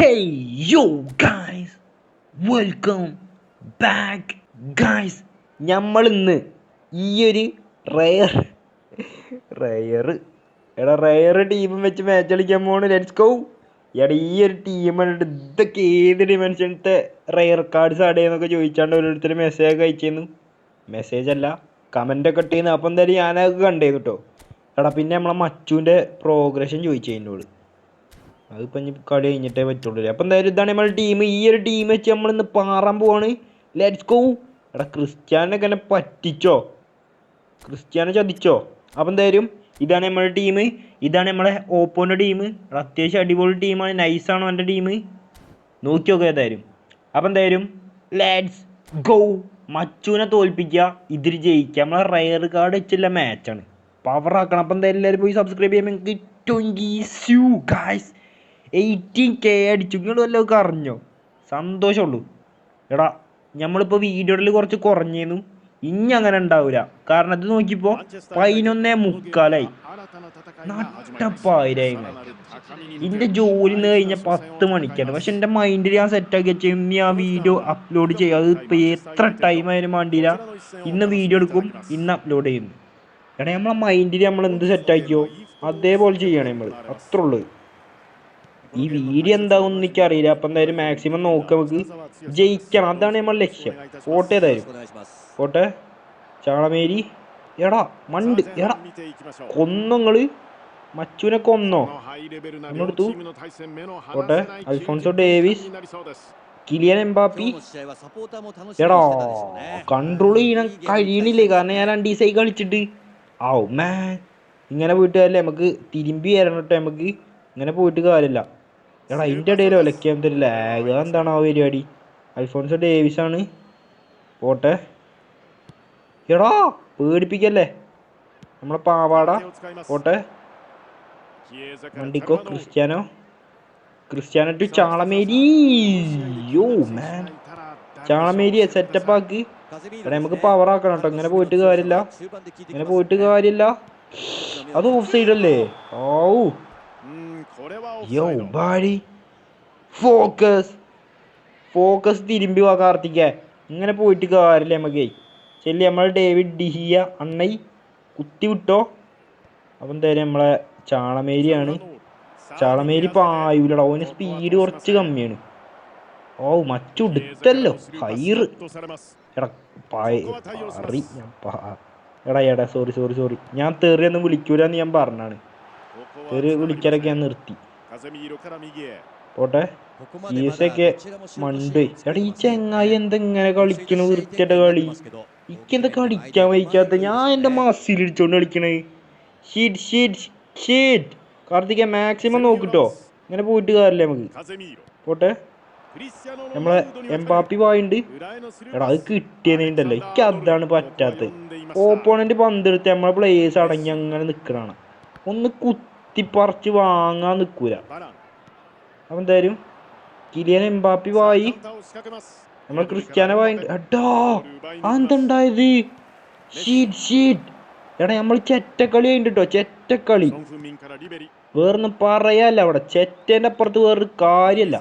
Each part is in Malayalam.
Hey yo guys, welcome back guys. നമ്മൾ ഇന്ന് ഈ ഒരു റയർ റയർ എടാ റയർ ടീമും വെച്ച് മാച്ച് കളിക്കാൻ പോണ്. ലെറ്റ്സ് ഗോ എടാ ഈ ഒരു ടീം ഇതൊക്കെ ഏത് ഡിമെൻഷനത്തെ റയർ കാർഡ്സ് ആഡ് ചെയ്യുന്നൊക്കെ ചോദിച്ചാണ്ട് ഓരോരുത്തർ മെസ്സേജ് അയച്ചിരുന്നു. മെസ്സേജ് അല്ല കമന്റ് ഒക്കെ ഇട്ടിരുന്നു. അപ്പം എന്തായാലും ഞാനതൊക്കെ കണ്ടേന്നു കേട്ടോ എടാ പിന്നെ നമ്മളെ മച്ചുവിന്റെ പ്രോഗ്രഷൻ ചോദിച്ചു എന്നോട് അതിപ്പോൾ ഇനി കളി കഴിഞ്ഞിട്ടേ പറ്റുള്ളൂ. അപ്പോൾ എന്തായാലും ഇതാണ് നമ്മുടെ ടീം ഈ ഒരു ടീം വെച്ച് നമ്മൾ ഇന്ന് പാറാൻ പോവാണ്. ലെറ്റ്സ് ഗോ എടാ ക്രിസ്ത്യാനൊക്കെ എന്നെ പറ്റിച്ചോ? ക്രിസ്ത്യാനെ ചതിച്ചോ? അപ്പോൾ എന്തായാലും ഇതാണ് നമ്മുടെ ടീം ഇതാണ് നമ്മളെ ഓപ്പോന്റെ ടീം അത്യാവശ്യം അടിപൊളി ടീമാണ് നൈസാണ് എന്റെ ടീം നോക്കി നോക്കുക ഏതായാലും. അപ്പോൾ എന്തായാലും ലെറ്റ്സ് ഗോ മച്ചുവിനെ തോൽപ്പിക്കുക. ഇതിൽ ജയിക്കുക. നമ്മളെ റയർ കാർഡ് വെച്ചുള്ള മാച്ചാണ് പവർ ആക്കണം. അപ്പം എന്തായാലും എല്ലാവരും പോയി സബ്സ്ക്രൈബ് ചെയ്യാൻ. നിങ്ങൾക്ക് ട്വന്റി സ്യൂ ഗായ്സ് എയ്റ്റീൻ കെ അടിച്ചു. നിങ്ങൾ വല്ലതൊക്കെ അറിഞ്ഞോ സന്തോഷമുള്ളൂ. എടാ നമ്മളിപ്പോൾ വീഡിയോയിൽ കുറച്ച് കുറഞ്ഞേന്നു. ഇനി അങ്ങനെ ഉണ്ടാവില്ല കാരണം ഇത് നോക്കിയപ്പോൾ പതിനൊന്നേ മുക്കാലായി. നട്ടപ്പായിരങ്ങൾ എന്റെ ജോലി നിന്ന് കഴിഞ്ഞ പത്ത് മണിക്കാണ്. പക്ഷെ എന്റെ മൈൻഡിൽ ഞാൻ സെറ്റാക്കി വെച്ച ഇന്ന് ആ വീഡിയോ അപ്ലോഡ് ചെയ്യും. അത് ഇപ്പം എത്ര ടൈം ആയാലും വേണ്ടിയില്ല ഇന്ന് വീഡിയോ എടുക്കും ഇന്ന് അപ്ലോഡ് ചെയ്യുന്നു. എടാ നമ്മളെ മൈൻഡിൽ നമ്മൾ എന്ത് സെറ്റാക്കിയോ അതേപോലെ ചെയ്യണം നമ്മൾ അത്രേ ഉള്ളൂ. ഈ വീഡിയോ എന്താവും എനിക്ക് അറിയില്ല അപ്പൊ എന്തായാലും മാക്സിമം നോക്കുക നമുക്ക് ജയിക്കണം. അതാണ് നമ്മൾ ലക്ഷ്യം. ഫോട്ടോ ഏതായാലും. പോട്ടെ ചാളമേരി. എടാ മണ്ട്. എടാ. കൊന്നങ്ങൾ മച്ചുവിനെ കൊന്നോ? എന്നെടുത്തു പോട്ടെ അൽഫോൺസോ ഡേവിസ്. Kylian Mbappe. എടാ കൺട്രോൾ ചെയ്യണം കഴിയണില്ലേ? കാരണം ഞാൻ രണ്ട് ദിവസമായി കളിച്ചിട്ട്. ഔ മാൻ ഇങ്ങനെ പോയിട്ട് അല്ലേ നമുക്ക് തിരുമ്പി വരണം കേട്ടോ നമുക്ക് ഇങ്ങനെ പോയിട്ട് കാര്യമില്ല. എടാ അതിന്റെ ഇടയിൽ ഒലക്കാൻ എന്തൊരു ലാഗ് എന്താണ് ആ പരിപാടി അൽഫോൺസോ ഡേവിസ് ആണ്. പോട്ടെ. എടാ പേടിപ്പിക്കല്ലേ? നമ്മളെ പാവാട. പോട്ടെ. മണ്ടിക്കോ Cristiano? Cristiano to Chalamary. Yo man Chalamary setup ആക്കി. എടാ നമുക്ക് പവർ ആക്കണം കേട്ടോ ഇങ്ങനെ പോയിട്ട് കാര്യമില്ല. ഇങ്ങനെ പോയിട്ട് കാര്യമില്ല. അത് ഓഫ് സൈഡ് അല്ലേ? ഓ യോ ബാഡി ഫോക്കസ് ഫോക്കസ് തിരുമ്പി വാ കാർത്തിക. ഇങ്ങനെ പോയിട്ട് കാര്യമില്ല നമുക്ക്. ചെല്ലി നമ്മളെ ഡേവിഡ് ഡിഹിയ അണ്ണൈ കുത്തി വിട്ടോ. അപ്പം തരും നമ്മളെ ചാളമേരിയാണ്. ചാളമേരി പായൂലട ഓന് സ്പീഡ് കുറച്ച് കമ്മിയാണ്. ഓ മച്ചുടുത്തല്ലോ ഹൈറ് എടാ പാറി. എടാ എടാ സോറി സോറി സോറി ഞാൻ തെറിയൊന്നും വിളിക്കൂലെന്ന് ഞാൻ പറഞ്ഞാണ്. തെറി വിളിക്കാനൊക്കെ ഞാൻ നിർത്തി. പോട്ടെ. ഈസൊക്കെ മണ്ട്. എടാ ഈ ചെങ്ങായി എന്തെങ്ങനെ കളിക്കണ? വൃത്തിയുടെ കളി. ഇക്കെന്താ കളിക്കാൻ വഹിക്കാത്ത ഞാൻ എന്റെ മസിൽ ഇടിച്ചോണ്ട് കളിക്കണേ. Shit shit shit. Karthika maximum നോക്കിട്ടോ. ഇങ്ങനെ പോയിട്ട് കാര്യമില്ല നമുക്ക്. പോട്ടെ. നമ്മളെ എംബാപ്പി വായുണ്ട്. എടാ അത് കിട്ടിയതിണ്ടല്ലോ എനിക്ക് അതാണ് പറ്റാത്തത്. ഓപ്പോണന്റ് പന്തെടുത്ത് നമ്മളെ പ്ലേയേഴ്സ് അടങ്ങി അങ്ങനെ നിൽക്കണാണ് ഒന്ന് കുത്തിപ്പറിച്ച് വാങ്ങാൻ നിൽക്കൂല. അപ്പൊ എന്തായാലും കിലിയൻ എംബാപ്പി വായി. നമ്മൾ ക്രിസ്ത്യാനോ വായി എടാ അതെന്തുണ്ടായത്? ഷീറ്റ് ഷീറ്റ് എടാ നമ്മൾ ചെറ്റക്കളി കഴിഞ്ഞിട്ടോ? ചെറ്റക്കളി. വേറൊന്നും പറയാല്ല അവിടെ. ചെറ്റേന്റെ അപ്പുറത്ത് വേറൊരു കാര്യല്ല.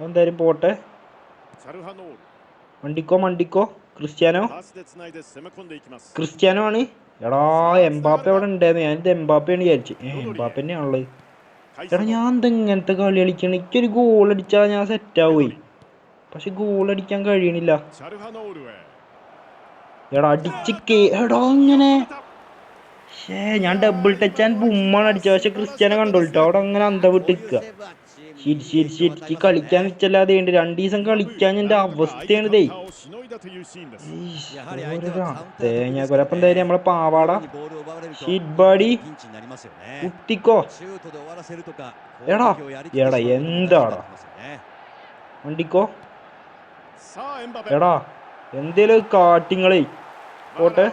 എന്തായാലും പോട്ടെ. മണ്ടിക്കോ മണ്ടിക്കോ. ക്രിസ്ത്യാനോ. ക്രിസ്ത്യാനോ ആണ്. എടാ എംബാപ്പ അവിടെ ഉണ്ടായിരുന്നു ഞാനിത് എംബാപ്പയാണ് വിചാരിച്ചു. എംബാപ്പ തന്നെയാണുള്ളത് എടാ ഞാൻ എന്താ ഇങ്ങനത്തെ കളി കളിക്കണം. എനിക്കൊരു ഗോൾ അടിച്ചാൽ ഞാൻ ആവുമേ പക്ഷെ ഗോൾ അടിക്കാൻ കഴിയണില്ല. എടാ അടിച്ച് എടാ ഇങ്ങനെ. ഷേ ഞാൻ ഡബിൾ ടച്ച് ആൻഡ് ബുമ്മാണ് അടിച്ചത്. പക്ഷെ ക്രിസ്ത്യാനെ കണ്ടോളിട്ടോ അവിടെ അങ്ങനെ അന്ത വിട്ട് നിൽക്കുക. ശരി ശരി ശരിക്ക് കളിക്കാൻ വെച്ചല്ലാതെ ഉണ്ട്. രണ്ടു ദിവസം കളിക്കാൻ എന്റെ അവസ്ഥയാണ് ദേ തേങ്ങ കൊലപ്പം എന്തായാലും നമ്മളെ പാവാട. ഷീറ്റ് ബാഡി കുത്തിക്കോ എടാ എടാ എന്താടാ? വണ്ടിക്കോ. എടാ എന്തേലും കാട്ടിങ്ങളെ. പോട്ടെ.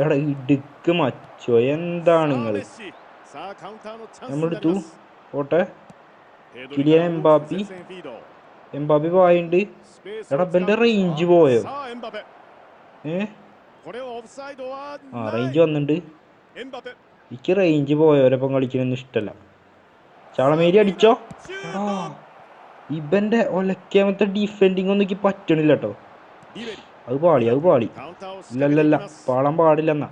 എടാ ഇടുക്ക് മച്ചോ. എന്താണ് നിങ്ങൾ നമ്മളെടുത്തു. പോട്ടെ. Kylian Mbappe. എംബാപ്പി പോയുണ്ട്. എടാ ഇവന്റെ റേഞ്ച് പോയോ? ഏ? ആ റേഞ്ച് വന്നിട്ടുണ്ട് എനിക്ക് റേഞ്ച് പോയവരൊപ്പം കളിക്കണൊന്നും ഇഷ്ടല്ല. ചാളമേരി അടിച്ചോ? ഇവന്റെ ഒലക്കാമത്തെ ഡിഫെൻഡിങ് ഒന്നും എനിക്ക് പറ്റണില്ല കേട്ടോ അത് പാളി അത് പാളി. ഇല്ലല്ലല്ല പാളാൻ പാടില്ലെന്നാ.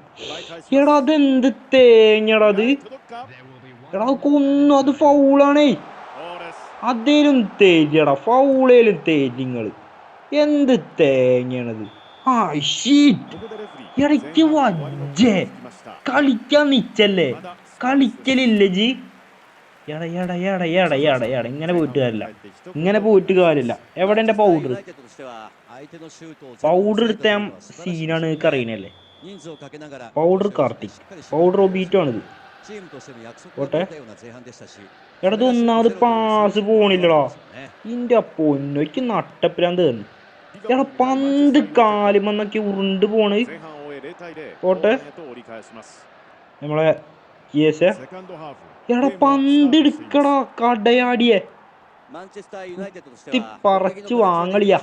എടാ അതെന്ത് തേങ്ങടാ അത്? എടാ കൊന്നു അത് ഫൗളാണേ അതേലും തേരിയടാ ഫൗളേലും തേരിങ്ങൾ എന്ത് തേങ്ങയാണത്? ആ ഷീറ്റ് ഇടയ്ക്ക് വജ്ജേ. കളിക്കാൻ നിച്ചല്ലേ? കളിക്കലില്ല ജി. എട എട എട എട എട എട ഇങ്ങനെ പോയിട്ട് കാര്യമില്ല. ഇങ്ങനെ പോയിട്ട് കാര്യമില്ല. എവിടെ എന്റെ പൗഡർ പൗഡർ എടുത്ത സീനാണ് നിങ്ങൾക്ക് അറിയണല്ലേ പൗഡർ കാർത്തിക്. പൗഡർ ഒബീറ്റോ ആണിത്. പോട്ടെ എടത് ഒന്നാമത് പാസ് പോണില്ലടാ ഇന്റെ പൊന്നൊയ്ക്ക് നട്ടപ്പിലാന്ന് തന്നു എടാ പന്ത് കാലുമെന്നൊക്കെ ഉരുണ്ട് പോണ് പോട്ടെ നമ്മളെ എടാ പന്ത് എടുക്കടാ കടയാടിയെ പറച്ചു വാങ്ങളിയാ。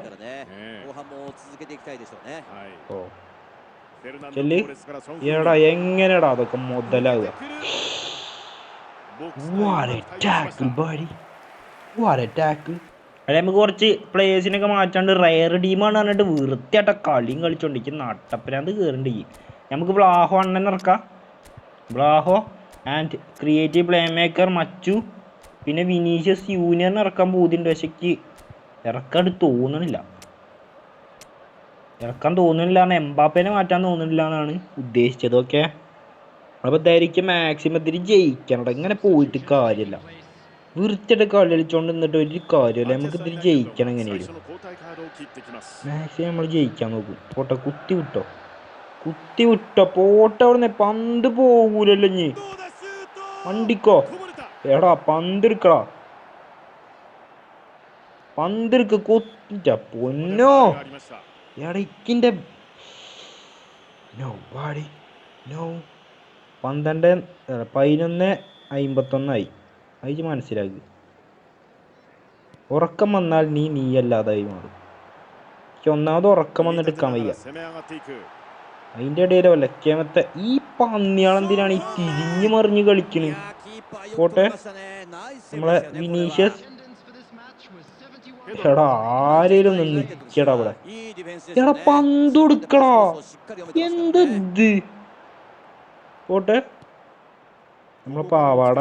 ചെല്ലി. എടാ എങ്ങനെടാ അതൊക്കെ മുതലാകുക. അല്ലെ നമുക്ക് കുറച്ച് പ്ലേയേഴ്സിനൊക്കെ മാറ്റാണ്ട് റയർ ടീമാണ് പറഞ്ഞിട്ട് വൃത്തിയായിട്ട കളിയും കളിച്ചോണ്ടിരിക്കും. നട്ടപ്പിനാന്ത് കയറേണ്ടി നമുക്ക് ബ്ലാഹോ അണ്ണൻ ഇറക്കാം ബ്ലാഹോ ആൻഡ് ക്രിയേറ്റീവ് പ്ലേ മേക്കർ മച്ചു. പിന്നെ വിനീഷ്യസ് യൂനിയറിന് ഇറക്കാൻ പോകുന്നുണ്ട് പക്ഷേ എനിക്ക് ഇറക്കാൻ തോന്നണില്ല. ഇറക്കാൻ തോന്നുന്നില്ല കാരണം എംബാപ്പേനെ മാറ്റാൻ തോന്നുന്നില്ല എന്നാണ് ഉദ്ദേശിച്ചത് ഓക്കെ അപ്പോൾ ധരിക്കും മാക്സിമം ഇതിൽ ജയിക്കണം ഇങ്ങനെ പോയിട്ട് കാര്യമില്ല വൃത്തിയുടെ കളി കളിച്ചോണ്ട് നിന്നിട്ട് ഒരു കാര്യമില്ല നമുക്ക് ഇതിൽ ജയിക്കണം എങ്ങനെയായിരുന്നു മാക്സിമം നമ്മൾ ജയിക്കാൻ നോക്കും. പോട്ടെ കുത്തി വിട്ടോ. കുത്തി വിട്ടോ. പോട്ടെ അവിടെ പന്ത് പോകൂലല്ലോ ഇനി. വണ്ടിക്കോ? എടാ പന്തിരിക്കടാ പന്തിരിക്ക് കൊത്തിട്ട പൊന്നോ. എടാ ഇക്കിന്റെ നോ വാടി നോ പന്ത്രണ്ട് പതിനൊന്ന് അയിമ്പത്തൊന്നായി. അത് മനസ്സിലാക്കി. ഉറക്കം വന്നാൽ നീ നീ നീയല്ലാതായി മാറും. എനിക്ക് ഒന്നാമത് ഉറക്കം വന്ന് എടുക്കാൻ വയ്യ. അതിന്റെ ഇടയിൽ ഒലക്കേമത്തെ ഈ പന്നിയാളെന്തിനാണ് ഈ തിരിഞ്ഞു മറിഞ്ഞ് കളിക്കണ്? പോട്ടെ. നമ്മളെ വിനീഷ്യസ് എടാ ആരേലും ഒന്ന് നിക്കടാ അവിടെ എടാ പന്ത് കൊടുക്കടാ. എന്ത് ഇത്? പോട്ടെ. നമ്മളെ പാവാട.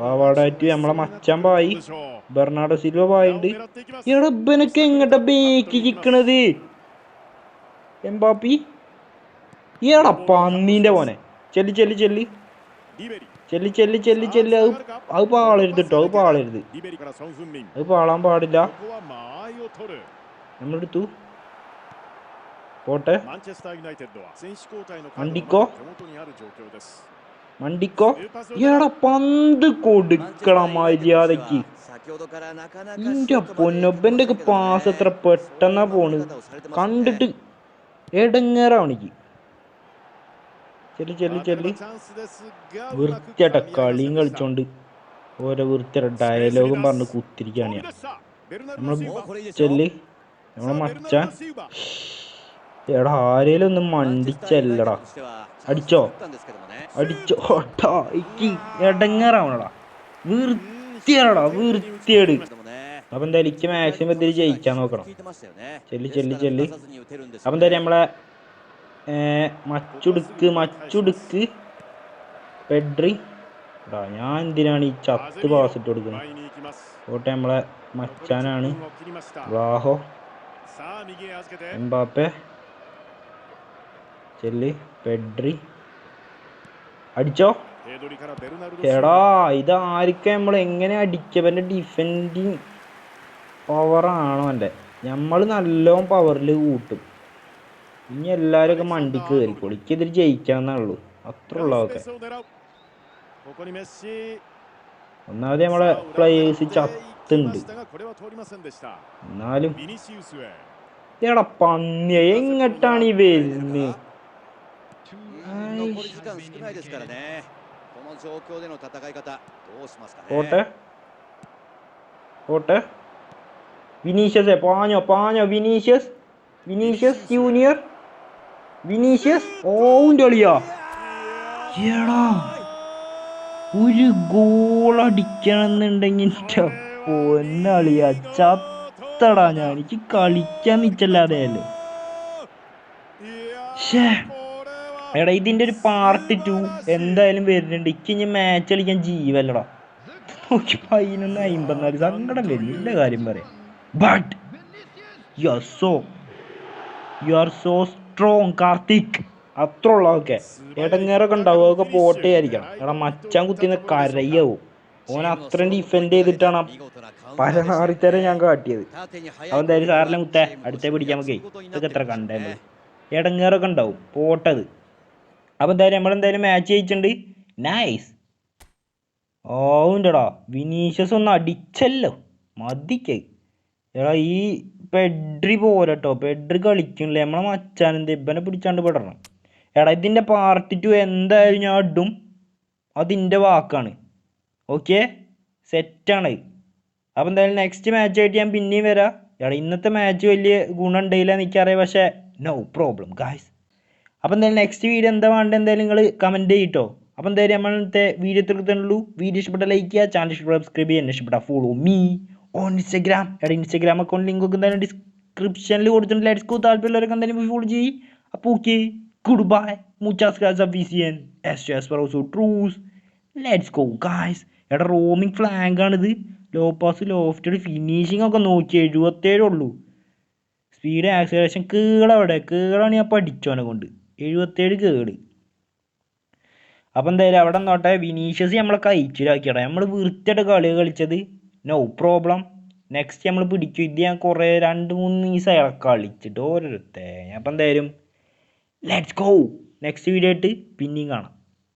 പാവാടായിട്ട് നമ്മളെ മച്ചാൻ പായി. ബെർണാഡോ സിൽവ പായുണ്ട്. എടാ എങ്ങട്ട എങ്ങട്ടാ ബേക്ക് ചിക്കണത് എംബാപ്പി. എടാ പന്നീന്റെ മോനെ. ചെല്ലി ചെല്ലി ചെല്ലി. ചെല്ലി ചെല്ലി ചെല്ലി ചെല്ലി. അത് അത് പാളരുത് കേട്ടോ അത് പാളരുത്. അത് പാളാൻ പാടില്ല. നമ്മളെടുത്തു. പോട്ടെ. മണ്ടിക്കോ? മണ്ടിക്കോ? എടാ പന്ത് കൊടുക്കണം മര്യാദയ്ക്ക് ഇന്റെ പൊന്നൊബന്റെ പാസ് എത്ര പെട്ടെന്നാ പോണ് കണ്ടിട്ട് എടങ്ങേറാവണിക്ക് ചെല്ലി ചെല്ലി ചെല്ലി. വൃത്തിയായിട്ട കളിയും കളിച്ചോണ്ട് ഓരോ വൃത്തിയുടെ ഡയലോഗും പറഞ്ഞ് കുത്തിരിക്കാണ് ഞാൻ. നമ്മൾ ചെല്ലി. നമ്മളെ മച്ച. എടാ ആരേലും ഒന്ന് മണ്ടിച്ചല്ലടാ. അടിച്ചോ? അടിച്ചോ? ഓട്ടാ എടങ്ങേറാവണടാ. വൃത്തിയാടാ വൃത്തിയേട്. അപ്പൊ എന്തായാലും ഇക്ക് മാക്സിമം ഇതിൽ ജയിക്കാൻ നോക്കണം. ചെല്ലി ചെല്ലി ചെല്ലി. അപ്പൊ എന്തായാലും നമ്മളെ മച്ചുടുക്ക് മച്ചുടുക്ക്. പെഡ്രി. എടാ ഞാൻ എന്തിനാണ് ഈ ചത്ത് പാസ് ഇട്ട് കൊടുക്കുന്നത്? ഓട്ടെ നമ്മളെ മച്ചാനാണ്. വാഹോ. എംബാപ്പെ. ചെല്ലി. പെഡ്രി. അടിച്ചോ? എടാ ഇത് ആർക്കാ നമ്മൾ എങ്ങനെ അടിക്കവന്റെ ഡിഫെൻഡിങ് പവറാണോ എന്റെ നമ്മൾ നല്ലോണം പവറിൽ കൂട്ടും ഇനി എല്ലാവരും ഒക്കെ മണ്ടി കയറിക്കോളൂ എനിക്കെതിരെ ജയിക്കാന്നുള്ളൂ അത്ര ഉള്ളതൊക്കെ ഒന്നാമത് നമ്മളെ പ്ലേയേഴ്സ് ചത്തുണ്ട്. എന്നാലും എടാ പന്നിയ എങ്ങട്ടാണ് ഈ വരുന്നത് ഓട്ടെ പോട്ടെ. പാഞ്ഞോ പാഞ്ഞോ വിനീഷ്യസ്. Vinicius junior. വിനീഷ്യസ്? ഓവും കളിയാ. എടാ ഒരു ഗോൾ അടിക്കണമെന്നുണ്ടെങ്കിൽ എന്റെ ചത്തടാ ഞാൻ. എനിക്ക് കളിക്കാൻ നിച്ചല്ലാതെ അല്ലേ? എടാ ഇതിന്റെ ഒരു പാർട്ട് ടു എന്തായാലും വരുന്നുണ്ട്. ഇക്ക് ഇനി മാച്ച് കളിക്കാൻ ജീവല്ലടാ. നോക്കി പതിനൊന്ന് അമ്പത്തിനാല് സങ്കടം വരും. കാര്യം പറയാം. But you are so you are so strong Karthik അത്ര ഉള്ളതൊക്കെ ഇടങ്ങേറൊക്കെ ഉണ്ടാവും അതൊക്കെ പോട്ടെ ആയിരിക്കണം എടാ മച്ചാൻ കുത്തിന്ന് കരയാവും. ഓൻ അത്രയും ഡിഫെൻഡ് ചെയ്തിട്ടാണ് പരമാറിത്തരം ഞാൻ കാട്ടിയത്. അവൻ തരും സാറിനെ കുത്തേ അടുത്തേ പിടിക്കാൻ നമുക്ക് ഇതൊക്കെ എത്ര കണ്ടേ നമ്മൾ. ഇടങ്ങേറൊക്കെ ഉണ്ടാവും പോട്ടത്. അപ്പം എന്തായാലും നമ്മളെന്തായാലും മാച്ച് ജയിച്ചിട്ടുണ്ട്. നൈസ് ഓ ഉണ്ടടാ. വിനീഷ്യസ് ഒന്ന് അടിച്ചല്ലോ. മതിക്ക്. എടാ ഈ പെഡ്രി പോരട്ടോ. പെഡ്രി കളിക്കണില്ലേ നമ്മളെ മച്ചാനെന്ത്? ഇവനെ പിടിച്ചാണ്ട് പെടണം. എടാ ഇതിന്റെ പാർട്ട് ടു എന്തായാലും ഞാൻ ഇടും. അതിന്റെ വാക്കാണ്. ഓക്കെ സെറ്റാണ് അപ്പം എന്തായാലും നെക്സ്റ്റ് മാച്ചായിട്ട് ഞാൻ പിന്നെയും വരാം. എടാ ഇന്നത്തെ മാച്ച് വലിയ ഗുണം ഉണ്ടായില്ല എനിക്കറിയാം. പക്ഷേ നോ പ്രോബ്ലം ഗായ്സ് അപ്പം എന്തായാലും നെക്സ്റ്റ് വീഡിയോ എന്താ വേണ്ടത് എന്തായാലും നിങ്ങൾ കമന്റ് ചെയ്യട്ടോ. അപ്പം എന്തായാലും നമ്മളത്തെ വീഡിയോ തീർക്കുന്നുള്ളൂ വീഡിയോ ഇഷ്ടപ്പെട്ട ലൈക്ക് ചെയ്യുക. ചാനൽ ഇഷ്ടപ്പെട്ട സബ്സ്ക്രൈബ് ചെയ്യുക. എന്നെ ഇഷ്ടപ്പെട്ട ഫോളോ മീ ഓൺ ഇൻസ്റ്റഗ്രാം എടാ ഇൻസ്റ്റഗ്രാം അക്കൗണ്ട് ലിങ്ക് ഒക്കെ എന്തായാലും ഡിസ്ക്രിപ്ഷനിൽ കൊടുത്തിട്ടുണ്ട്. ലെറ്റ്സ് കോ താല്പര്യമുള്ളവരൊക്കെ എന്തായാലും ഫോളോ ചെയ്യും. അപ്പോൾ ഓക്കെ ഗുഡ് ബൈ മുച്ചാസ് ഗാസ് ഓഫ് വിസിയൻ എസ് എസ് ഓൾസോ ട്രൂസ് ലെറ്റ്സ് ഗോ ഗായ്സ് എടാ റോമിങ് ഫ്ലാങ്ക് ആണിത്. ലോ പാസ് ലോഫ്റ്റഡ് ഫിനിഷിംഗ് ഒക്കെ നോക്കി എഴുപത്തേഴേ ഉള്ളൂ. സ്പീഡ് ആക്സിലേഷൻ കേളവിടെ കേളാണ് ഞാൻ പഠിച്ചോനെ കൊണ്ട്. എഴുപത്തേഴ് കേട്. അപ്പം എന്തായാലും അവിടെ നോട്ടെ വിനീഷ്യസ് നമ്മളെ കഴിച്ചിലാക്കിയടാ നമ്മൾ വൃത്തിയായിട്ട് കളി കളിച്ചത്. നോ പ്രോബ്ലം നെക്സ്റ്റ് നമ്മൾ പിടിക്കും. ഇത് ഞാൻ കുറേ രണ്ട് മൂന്ന് ദിവസമായി കളിച്ചിട്ട് ഓരോരുത്തേ അപ്പം എന്തായാലും ലെറ്റ്സ് ഗോ നെക്സ്റ്റ് വീഡിയോ ആയിട്ട് പിന്നെയും കാണാം.